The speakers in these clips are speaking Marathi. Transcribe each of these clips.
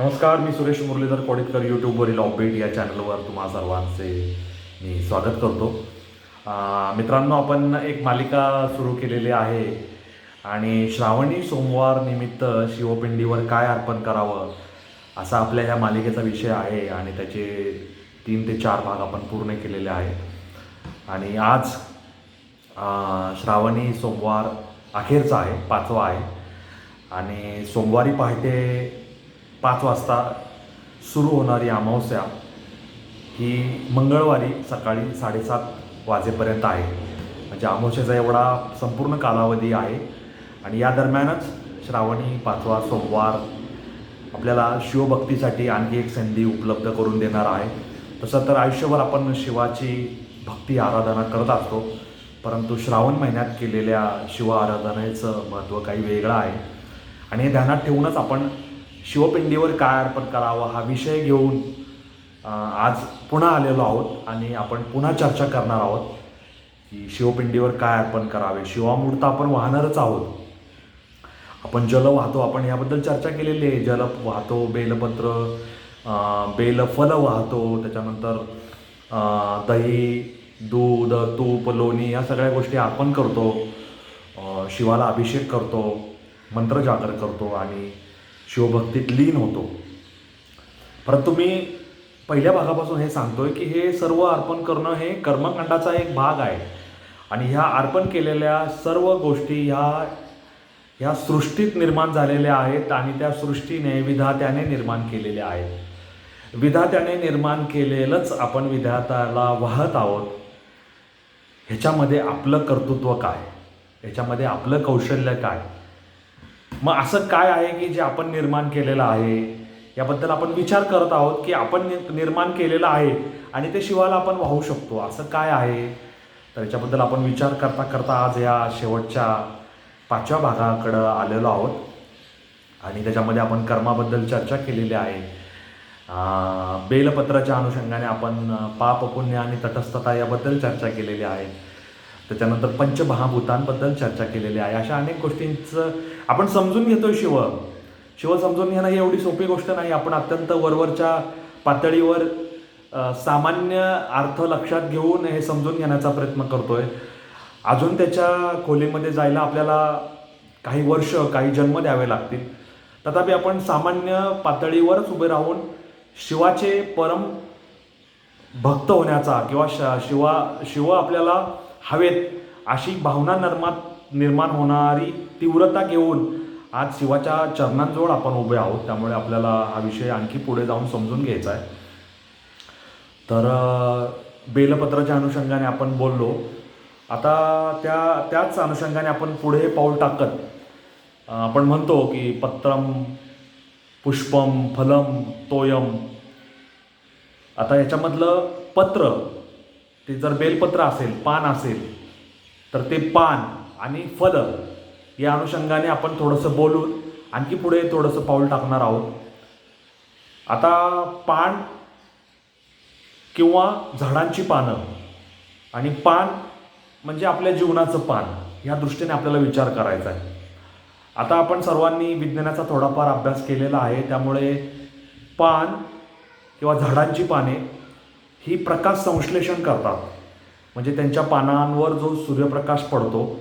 नमस्कार मी सुरेश मुरलीधर कोडितकर यूट्यूबवरील ऑपबीट या चॅनलवर तुम्हा सर्वांचे मी स्वागत करतो. मित्रांनो आपण एक मालिका सुरू केलेली आहे आणि श्रावणी सोमवार निमित्त शिवपिंडीवर काय अर्पण करावं असा आपल्या ह्या मालिकेचा विषय आहे आणि त्याचे तीन ते चार भाग आपण पूर्ण केलेले आहेत. आणि आज श्रावणी सोमवार अखेरचा आहे पाचवा आहे. आणि सोमवारी पहाटे पाच वाजता सुरू होणारी अमावस्या ही मंगळवारी सकाळी साडेसात वाजेपर्यंत आहे. म्हणजे अमावस्याचा एवढा संपूर्ण कालावधी आहे. आणि या दरम्यानच श्रावणी पाचवा सोमवार आपल्याला शिवभक्तीसाठी आणखी एक संधी उपलब्ध करून देणार आहे. तसं तर आयुष्यभर आपण शिवाची भक्ती आराधना करत असतो. परंतु श्रावण महिन्यात केलेल्या शिव आराधनेचं महत्त्व काही वेगळं आहे. आणि हे ध्यानात ठेवूनच आपण शिवपिंडीवर काय अर्पण करावं हा विषय घेऊन आज पुन्हा आलेलो आहोत आणि आपण पुन्हा चर्चा करणार आहोत की शिवपिंडीवर काय अर्पण करावे. शिवामूर्त आपण वाहणारच आहोत. आपण जल वाहतो आपण याबद्दल चर्चा केलेली आहे. जल वाहतो बेलपत्र बेलफल वाहतो त्याच्यानंतर दही दूध तूप लोणी या सगळ्या गोष्टी अर्पण करतो. शिवाला अभिषेक करतो मंत्रजागर करतो आणि शिवभक्तीत लीन होतो. परंतु मी पहिल्या भागापासून हे सांगतोय की हे सर्व अर्पण करणं हे कर्मकांडाचा एक भाग आहे. आणि ह्या अर्पण केलेल्या सर्व गोष्टी ह्या ह्या सृष्टीत निर्माण झालेल्या आहेत आणि त्या सृष्टीने विधात्याने निर्माण केलेल्या आहेत. विधात्याने निर्माण केलेलंच आपण विधात्याला वाहत आहोत. ह्याच्यामध्ये आपलं कर्तृत्व काय? ह्याच्यामध्ये आपलं कौशल्य काय? मग असं काय आहे की जे आपण निर्माण केलेलं आहे? याबद्दल आपण विचार करत आहोत की आपण नि- निर्माण केलेलं आहे आणि ते शिवाला आपण वाहू शकतो. असं काय आहे? तर याच्याबद्दल आपण विचार करता करता आज या शेवटच्या पाचव्या भागाकडं आलेलो आहोत. आणि त्याच्यामध्ये आपण कर्माबद्दल चर्चा केलेली आहे. बेलपत्राच्या अनुषंगाने आपण पाप पुण्य आणि तटस्थता याबद्दल चर्चा केलेली आहे. त्याच्यानंतर पंचमहाभूतांबद्दल चर्चा केलेली आहे. अशा अनेक गोष्टींचं आपण समजून घेतोय शिव. शिव समजून घेणं ही एवढी सोपी गोष्ट नाही. आपण अत्यंत वरवरच्या पातळीवर सामान्य अर्थ लक्षात घेऊन हे समजून घेण्याचा प्रयत्न करतोय. अजून त्याच्या खोलीमध्ये जायला आपल्याला काही वर्ष काही जन्म द्यावे लागतील. तथापि आपण सामान्य पातळीवरच उभे राहून शिवाचे परम भक्त होण्याचा किंवा श शिवा शिव आपल्याला हवेत अशी भावना निर्मात निर्माण होणारी तीव्रता घेऊन आज शिवाच्या चरणांजवळ आपण उभे आहोत. त्यामुळे आपल्याला हा विषय आणखी पुढे जाऊन समजून घ्यायचा आहे. तर बेलपत्राच्या अनुषंगाने आपण बोललो. आता त्या त्याच अनुषंगाने आपण पुढे पाऊल टाकत आपण म्हणतो की पत्रम पुष्पम फलम तोयम. आता याच्यामधलं पत्र ते जर बेलपत्र असेल पान असेल तर ते पान आणि फल या अनुषंगाने आपण थोडंसं बोलून आणखी पुढे थोडंसं पाऊल टाकणार आहोत. आता पान किंवा झाडांची पानं आणि पान म्हणजे आपल्या जीवनाचं पान या दृष्टीने आपल्याला विचार करायचा आहे. आता आपण सर्वांनी विज्ञानाचा थोडाफार अभ्यास केलेला आहे त्यामुळे पान किंवा झाडांची पाने ही प्रकाश संश्लेषण करतात. म्हणजे त्यांच्या पानांवर जो सूर्यप्रकाश पडतो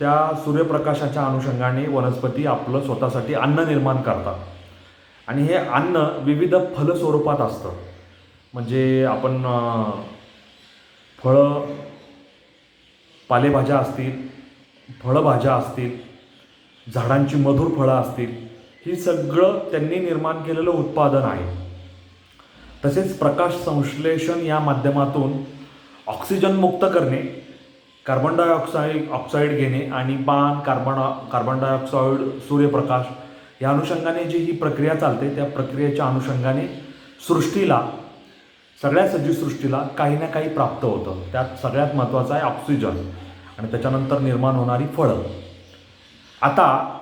त्या सूर्यप्रकाशाच्या अनुषंगाने वनस्पती आपलं स्वतःसाठी अन्न निर्माण करतात. आणि हे अन्न विविध फलस्वरूपात असतं. म्हणजे आपण फळं पालेभाज्या असतील फळभाज्या असतील झाडांची मधुर फळं असतील ही सगळं त्यांनी निर्माण केलेलं उत्पादन आहे. तसेच प्रकाश संश्लेषण या माध्यमातून ऑक्सिजन मुक्त करणे कार्बन डायऑक्साईड ऑक्साईड घेणे आणि पान कार्बन कार्बन डायऑक्साईड सूर्यप्रकाश या अनुषंगाने जी ही प्रक्रिया चालते त्या प्रक्रियेच्या अनुषंगाने सृष्टीला सगळ्या सजीव सृष्टीला काही ना काही प्राप्त होतं. त्यात सगळ्यात महत्त्वाचं आहे ऑक्सिजन आणि त्याच्यानंतर निर्माण होणारी फळं. आता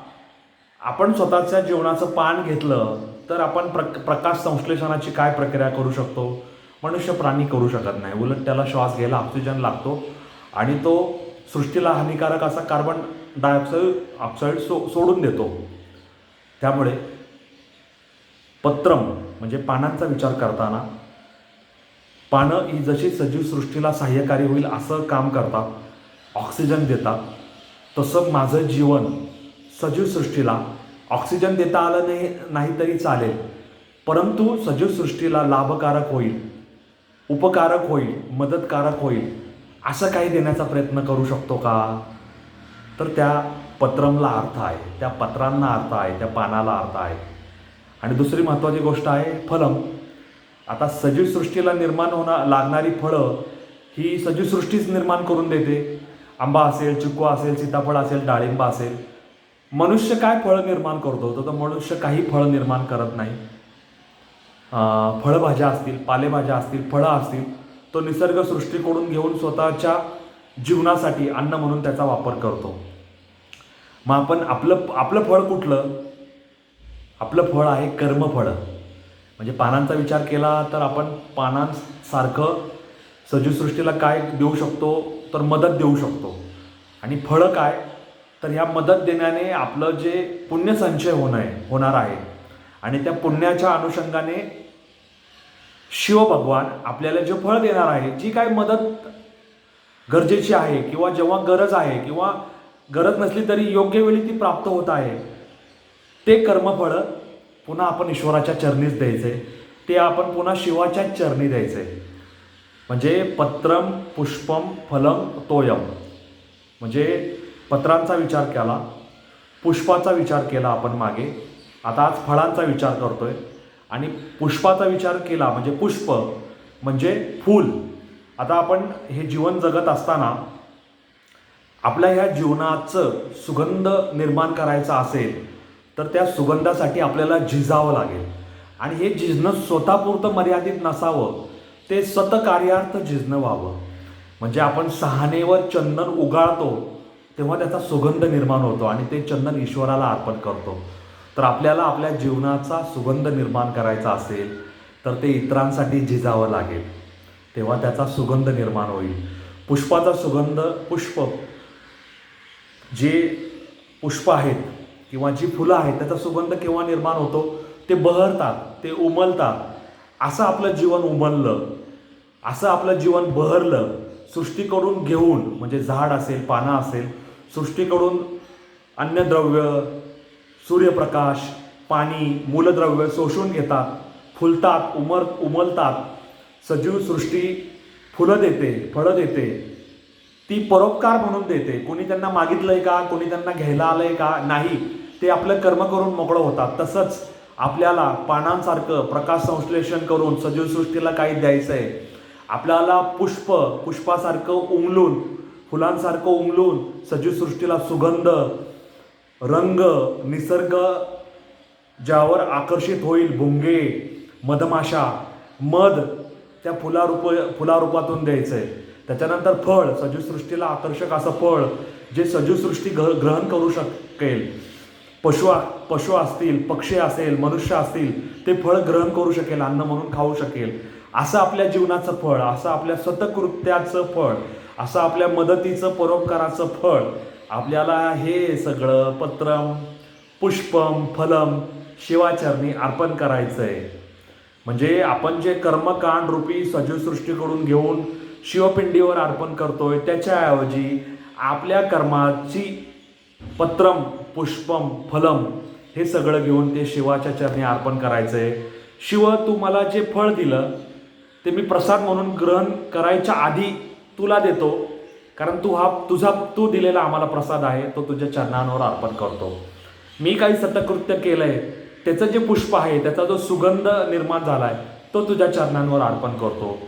आपण स्वतःच्या जीवनाचं पान घेतलं तर आपण प्र प्रकाश संश्लेषणाची काय प्रक्रिया करू शकतो? मनुष्य प्राणी करू शकत नाही. उलट त्याला श्वास घ्यायला ऑक्सिजन लागतो. आणि तो सृष्टीला हानिकारक असा कार्बन डायऑक्साईड ऑक्साईड सो सोडून देतो. त्यामुळे पत्रम म्हणजे पानांचा विचार करताना पानं ही जशी सजीव सृष्टीला सहाय्यकारी होईल असं काम करतात ऑक्सिजन देतात तसं माझं जीवन सजीव सृष्टीला ऑक्सिजन देता आलं नाही नाही तरी चालेल. परंतु सजीव सृष्टीला लाभकारक होईल उपकारक होईल मदतकारक होईल. असं काही देण्याचा प्रयत्न करू शकतो का? तर त्या पत्रमला अर्थ आहे. त्या पत्रांना अर्थ आहे. त्या पानाला अर्थ आहे. आणि दुसरी महत्त्वाची गोष्ट आहे फलम. आता सजीव सृष्टीला निर्माण होणार लागणारी फळं ही सजीव सृष्टीच निर्माण करून देते. आंबा असेल चिक्कू असेल सीताफळ असेल डाळिंब असेल. मनुष्य काय फळं निर्माण करतो? तर मनुष्य काही फळं निर्माण करत नाही. फळभाज्या असतील पालेभाज्या असतील फळं असतील तो निसर्ग सृष्टीकडून घेऊन स्वतःच्या जीवनासाठी अन्न म्हणून त्याचा वापर करतो. मग आपण आपलं आपलं फळ कुठलं? आपलं फळ आहे कर्मफळ. म्हणजे पानांचा विचार केला तर आपण पानांसारखं सजीवसृष्टीला काय देऊ शकतो? तर मदत देऊ शकतो. आणि फळं काय? तर ह्या मदत देण्याने आपलं जे पुण्यसंचय होणं आहे होणार आहे. आणि त्या पुण्याच्या अनुषंगाने शिवभगवान आपल्याला जे फळ देणार आहे जी काय मदत गरजेची आहे किंवा जेव्हा गरज आहे किंवा गरज नसली तरी योग्य वेळी ती प्राप्त होत आहे ते कर्मफळ पुन्हा आपण ईश्वराच्या चरणीच द्यायचे ते आपण पुन्हा शिवाच्या चरणी द्यायचे. म्हणजे पत्रम पुष्पम फलम तोयम. म्हणजे पत्रांचा विचार केला पुष्पाचा विचार केला आपण मागे. आता आज फळांचा विचार करतोय. आणि पुष्पाचा विचार केला म्हणजे पुष्प म्हणजे फूल. आता आपण हे जीवन जगत असताना आपल्या ह्या जीवनाचं सुगंध निर्माण करायचा असेल तर त्या सुगंधासाठी आपल्याला झिजावं लागेल. आणि हे झिजणं स्वतःपुरतं मर्यादित नसावं ते सतकार्यार्थ झिजणं व्हावं. म्हणजे आपण सहानेवर चंदन उगाळतो तेव्हा त्याचा सुगंध निर्माण होतो आणि ते चंदन ईश्वराला अर्पण करतो. तर आपल्याला आपल्या जीवनाचा सुगंध निर्माण करायचा असेल तर ते इतरांसाठी झिजावं लागेल. तेव्हा त्याचा सुगंध निर्माण होईल. पुष्पाचा सुगंध पुष्प जे पुष्प आहेत किंवा जी फुलं आहेत त्याचा सुगंध केव्हा निर्माण होतो? ते बहरतात ते उमलतात. असं आपलं जीवन उमललं असं आपलं जीवन बहरलं सृष्टीकडून घेऊन म्हणजे झाड असेल पानं असेल सृष्टीकडून अन्नद्रव्य सूर्यप्रकाश पाणी मूलद्रव्य शोषून घेतात फुलतात उमर उमलतात. सजीव सृष्टी फुलं देते फळं देते. ती परोपकार म्हणून देते. कोणी त्यांना मागितलंय का? कोणी त्यांना घ्यायला आलंय का? नाही. ते आपलं कर्म करून मोकळं होतात. तसंच आपल्याला पानांसारखं प्रकाश संश्लेषण करून सजीव सृष्टीला काही द्यायचं आहे आपल्याला पुष्प पुष्पासारखं उमलून फुलांसारखं उमलून सजीव सृष्टीला सुगंध रंग निसर्ग ज्यावर आकर्षित होईल भुंगे मधमाशा मध त्या फुलारूप फुलारूपातून द्यायचं आहे त्याच्यानंतर फळ सजीवसृष्टीला आकर्षक असं फळ जे सजीवसृष्टी ग्रह ग्रहण करू शकेल. पशु पशु असतील पक्षी असेल मनुष्य असतील ते फळ ग्रहण करू शकेल अन्न म्हणून खाऊ शकेल. असं आपल्या जीवनाचं फळ असं आपल्या सतकृत्याचं फळ असं आपल्या मदतीचं परोपकाराचं फळ आपल्याला हे सगळं पत्रम पुष्पम फलम शिवाचरणी अर्पण करायचं आहे म्हणजे आपण जे कर्मकांड रूपी सजीवसृष्टीकडून घेऊन शिवपिंडीवर अर्पण करतोय त्याच्याऐवजी आपल्या कर्माची पत्रम पुष्पम फलम हे सगळं घेऊन ते शिवाच्या चरणी अर्पण करायचं आहे शिव तू मला जे फळ दिलं ते मी प्रसाद म्हणून ग्रहण करायच्या आधी तुला देतो. कारण तू हा तुझा तू दिलेला आम्हाला प्रसाद आहे तो तुझ्या चरणांवर अर्पण करतो. मी काही सतकृत्य केलं आहे त्याचं जे पुष्प आहे त्याचा जो सुगंध निर्माण झाला आहे तो तुझ्या चरणांवर अर्पण करतो.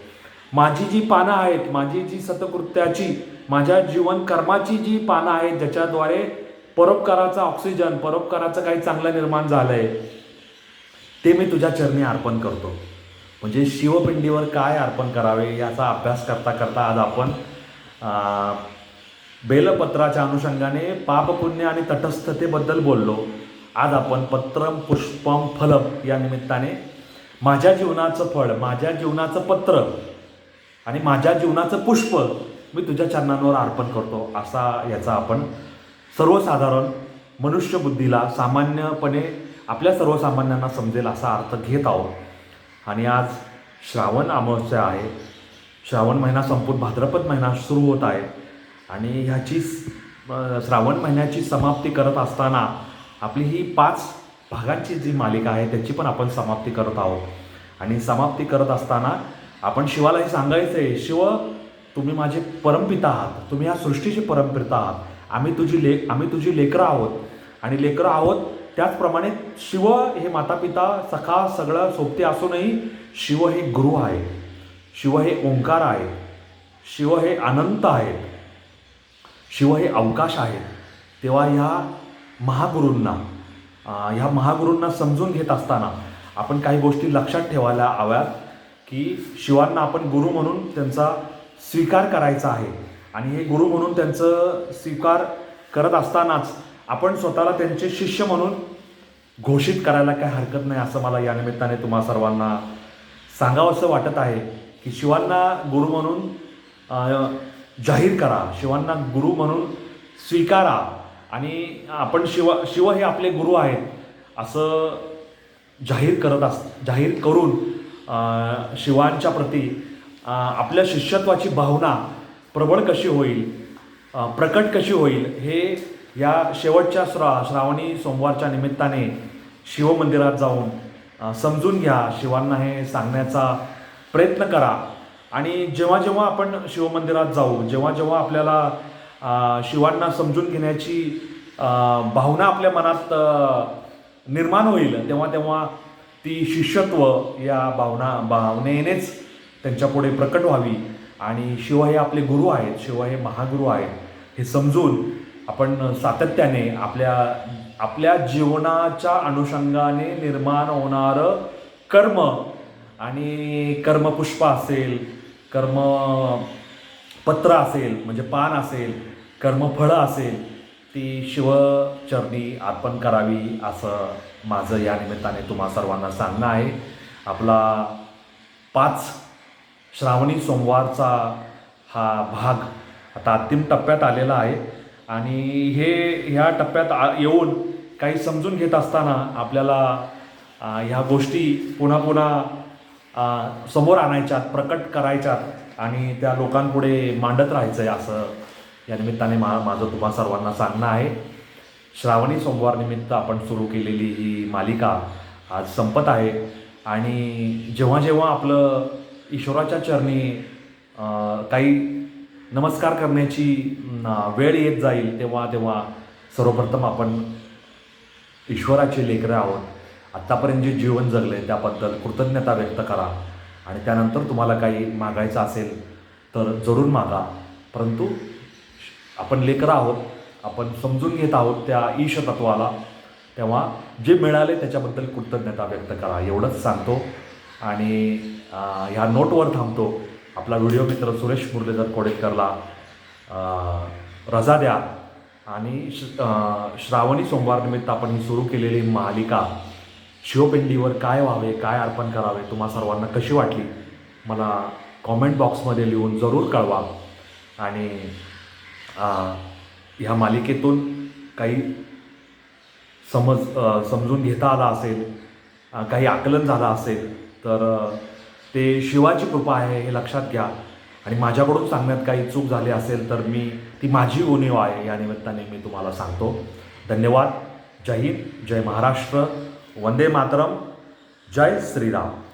माझी जी पानं आहेत माझी जी सतकृत्याची माझ्या जीवन कर्माची जी पानं आहेत ज्याच्याद्वारे परोपकाराचा ऑक्सिजन परोपकाराचं काही चांगलं निर्माण झालंय ते मी तुझ्या चरणी अर्पण करतो. म्हणजे शिवपिंडीवर काय अर्पण करावे याचा अभ्यास करता करता आज आपण बेलपत्राच्या अनुषंगाने पापपुण्य आणि तटस्थतेबद्दल बोललो. आज आपण पत्रम पुष्पम फलम या निमित्ताने माझ्या जीवनाचं फळ माझ्या जीवनाचं पत्र आणि माझ्या जीवनाचं पुष्प मी तुझ्या चरणांवर अर्पण करतो असा याचा आपण सर्वसाधारण मनुष्यबुद्धीला सामान्यपणे आपल्या सर्वसामान्यांना समजेल असा अर्थ घेत आहोत. आणि आज श्रावण अमावस्या आहे. श्रावण महिना संपून भाद्रपद महिना सुरू होत आहे. आणि ह्याची श्रावण महिन्याची समाप्ती करत असताना आपली ही पाच भागांची जी मालिका आहे त्याची पण आपण समाप्ती करत आहोत. आणि समाप्ती करत असताना आपण शिवाला हे सांगायचं आहे शिव तुम्ही माझे परमपिता आहात. तुम्ही ह्या सृष्टीचे परमपिता आहात. आम्ही तुझी ले आम्ही तुझी लेकरं आहोत. आणि लेकरं आहोत त्याचप्रमाणे शिव हे मातापिता सखा सगळं सोबते असूनही शिव हे गुरु आहे. शिव हे ओंकार आहे शिव हे अनंत आहेत. शिव हे अवकाश आहेत. तेव्हा ह्या महागुरूंना ह्या महागुरूंना समजून घेत असताना आपण काही गोष्टी लक्षात ठेवायला हव्यात की शिवांना आपण गुरु म्हणून त्यांचा स्वीकार करायचा आहे. आणि हे गुरु म्हणून त्यांचं स्वीकार करत असतानाच आपण स्वतःला त्यांचे शिष्य म्हणून घोषित करायला काही हरकत नाही असं मला या निमित्ताने तुम्हा सर्वांना सांगावं असं वाटत आहे. की शिवांना गुरु म्हणून जाहीर करा. शिवांना गुरु म्हणून स्वीकारा. आणि आपण शिव शिव हे आपले गुरु आहेत असं जाहीर करत अस जाहीर करून शिवांच्या प्रती आपल्या शिष्यत्वाची भावना प्रबळ कशी होईल प्रकट कशी होईल हे या शेवटच्या श्रा श्रावणी सोमवारच्या निमित्ताने शिवमंदिरात जाऊन समजून घ्या. शिवांना हे सांगण्याचा प्रयत्न करा. आणि जेव्हा जेव्हा आपण शिवमंदिरात जाऊ जेव्हा जेव्हा आपल्याला शिवांना समजून घेण्याची भावना आपल्या मनात निर्माण होईल तेव्हा तेव्हा ती शिष्यत्व या भावना भावनेनेच त्यांच्यापुढे प्रकट व्हावी. आणि शिव हे आपले गुरु आहेत शिव हे महागुरु आहेत. हे समजून आपण सातत्याने आपल्या आपल्या जीवनाच्या अनुषंगाने निर्माण होणारं कर्म आणि कर्मपुष्प असेल कर्म पत्र असेल म्हणजे पान असेल कर्मफळं असेल ती शिवचरणी अर्पण करावी असं माझं या निमित्ताने तुम्हा सर्वांना सांगणं आहे. आपला पाच श्रावणी सोमवारचा हा भाग आता अंतिम टप्प्यात आलेला आहे. आणि हे ह्या टप्प्यात आ येऊन काही समजून घेत असताना आपल्याला ह्या गोष्टी पुन्हा पुन्हा समोर आणायच्यात प्रकट करायच्यात आणि त्या लोकांपुढे मांडत राहायचं आहे असं या निमित्ताने मा माझं तुम्हा सर्वांना सांगणं आहे. श्रावणी सोमवार निमित्त आपण सुरू केलेली ही मालिका आज संपत आहे आणि जेव्हा जेव्हा आपलं ईश्वराच्या चरणी काही नमस्कार करण्याची वेळ येत जाईल तेव्हा तेव्हा सर्वप्रथम आपण ईश्वराचे लेकरं आहोत. आत्तापर्यंत जे जीवन जगले त्याबद्दल कृतज्ञता व्यक्त करा. आणि त्यानंतर तुम्हाला काही मागायचं असेल तर जरूर मागा. परंतु आपण लेकरं आहोत आपण समजून घेत आहोत त्या ईश तत्वाला तेव्हा जे मिळाले त्याच्याबद्दल कृतज्ञता व्यक्त करा. एवढंच सांगतो. आणि ह्या नोटवर थांबतो. आपला व्हिडिओ मित्र सुरेश मुरलीधर कोडेकरला रजा द्या. आणि श श्रावणी सोमवारनिमित्त आपण ही सुरू केलेली मालिका शिवपिंडीवर काय व्हावे काय अर्पण करावे तुम्हा सर्वांना कशी वाटली? मला कॉमेंट बॉक्समध्ये लिहून जरूर कळवा. आणि ह्या मालिकेतून काही समज समजून घेता आला असेल काही आकलन झालं असेल तर ते शिवाची कृपा आहे हे लक्षात घ्या. आणि माझ्याकडून सांगण्यात काही चूक झाली असेल तर मी ती माझी उणीव आहे या निमित्ताने मी तुम्हाला सांगतो. धन्यवाद. जय हिंद. जय महाराष्ट्र. वंदे मातरम जय श्रीराम.